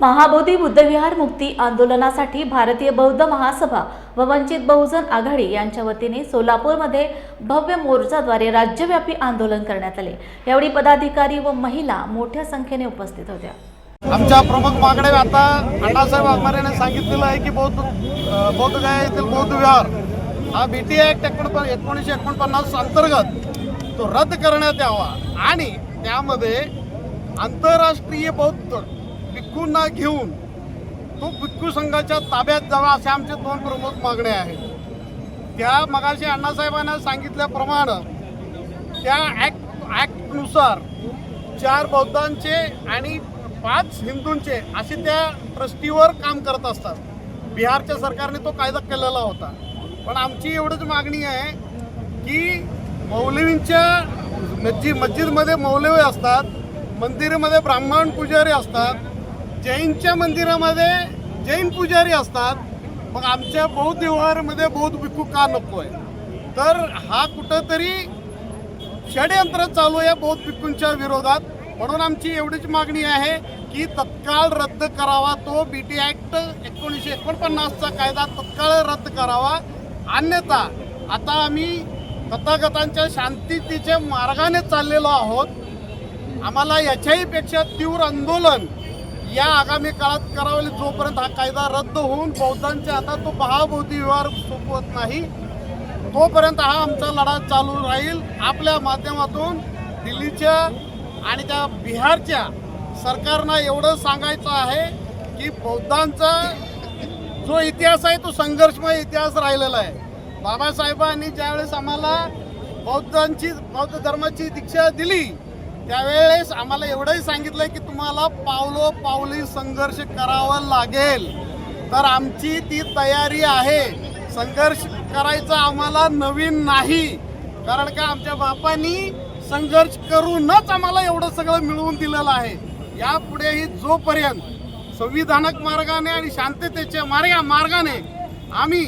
महाबोधी बुद्धविहार मुक्ती आंदोलनासाठी भारतीय बौद्ध महासभा व वंचित बहुजन आघाडी यांच्या वतीने सोलापूरमध्ये भव्य मोर्चाद्वारे राज्यव्यापी आंदोलन करण्यात आले. यावेळी पदाधिकारी व महिला मोठ्या संख्येने उपस्थित होत्या. आमच्या प्रमुख मागण्या आता अण्णासाहेब वाघमारे सांगितलेलं आहे की बौद्ध बौद्धगया येथील बौद्ध विहार हा बी टी ॲक्ट एकोणप एकोणीसशे एकोणपन्नास अंतर्गत तो रद्द करण्यात यावा आणि त्यामध्ये आंतरराष्ट्रीय बौद्ध भिक्खूंना घेऊन तो भिक्खू संघाच्या ताब्यात जावा अशा आमचे दोन प्रमुख मागण्या आहेत त्या मगाशी अण्णासाहेबांना सांगितल्याप्रमाणे त्या ॲक्ट ॲक्टनुसार चार बौद्धांचे आणि पाच हिंदूंचे असे त्या ट्रस्टीवर काम करत असतात. बिहारच्या सरकारने तो कायदा केलेला होता. पण आमची एवढंच मागणी आहे की मौलवींच्या मस्जिद मस्जिदमध्ये मौलवी असतात मंदिरामध्ये ब्राह्मण पुजारी असतात जैनच्या मंदिरामध्ये जैन पुजारी असतात. मग आमच्या बौद्ध व्यवहारामध्ये बौद्ध भिक्खू का नको आहे तर हा कुठंतरी षडयंत्र चालू आहे बौद्ध भिक्खूंच्या विरोधात. म्हणून आमची एवढीच मागणी आहे की तत्काळ रद्द करावा. तो बी टी ॲक्ट एकोणीसशे एकोणपन्नासचा कायदा तत्काळ रद्द करावा. अन्यथा आता आम्ही तथागतांच्या शांततेच्या मार्गाने चाललेलो आहोत. आम्हाला याच्याहीपेक्षा तीव्र आंदोलन या आगामी काळात करावे जोपर्यंत हा कायदा रद्द होऊन बौद्धांच्या हातात तो बहाबोधी व्यवहार सोपवत नाही तोपर्यंत हा आमचा लढा चालू राहील. आपल्या माध्यमातून दिल्लीच्या आणि त्या बिहारच्या सरकारनं एवढं सांगायचं आहे की बौद्धांचा जो इतिहास आहे तो संघर्षमय इतिहास राहिलेला आहे. बाबासाहेबांनी ज्यावेळेस आम्हाला बौद्धांची बौद्ध धर्माची दीक्षा दिली त्यावेळेस आम्हाला एवढंही सांगितलं की तुम्हाला पावलो पावली संघर्ष करावा लागेल. तर आमची ती तयारी आहे. संघर्ष करायचा आम्हाला नवीन नाही. कारण का आमच्या बापांनी संघर्ष करूनच आम्हाला एवढं सगळं मिळवून दिलेलं आहे. यापुढेही जोपर्यंत संविधानक मार्गाने आणि शांततेच्या मार्गा मार्गाने आम्ही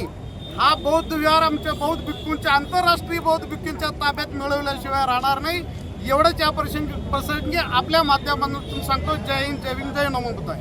हा बौद्ध विहार आमच्या बौद्ध भिक्खूंच्या आंतरराष्ट्रीय बौद्ध भिक्खूंच्या ताब्यात मिळवल्याशिवाय राहणार नाही. एवढंच या प्रसंगी प्रसंगी आपल्या माध्यमातून सांगतो. जय हिंद जय हिंद जय नमो बुद्धाय.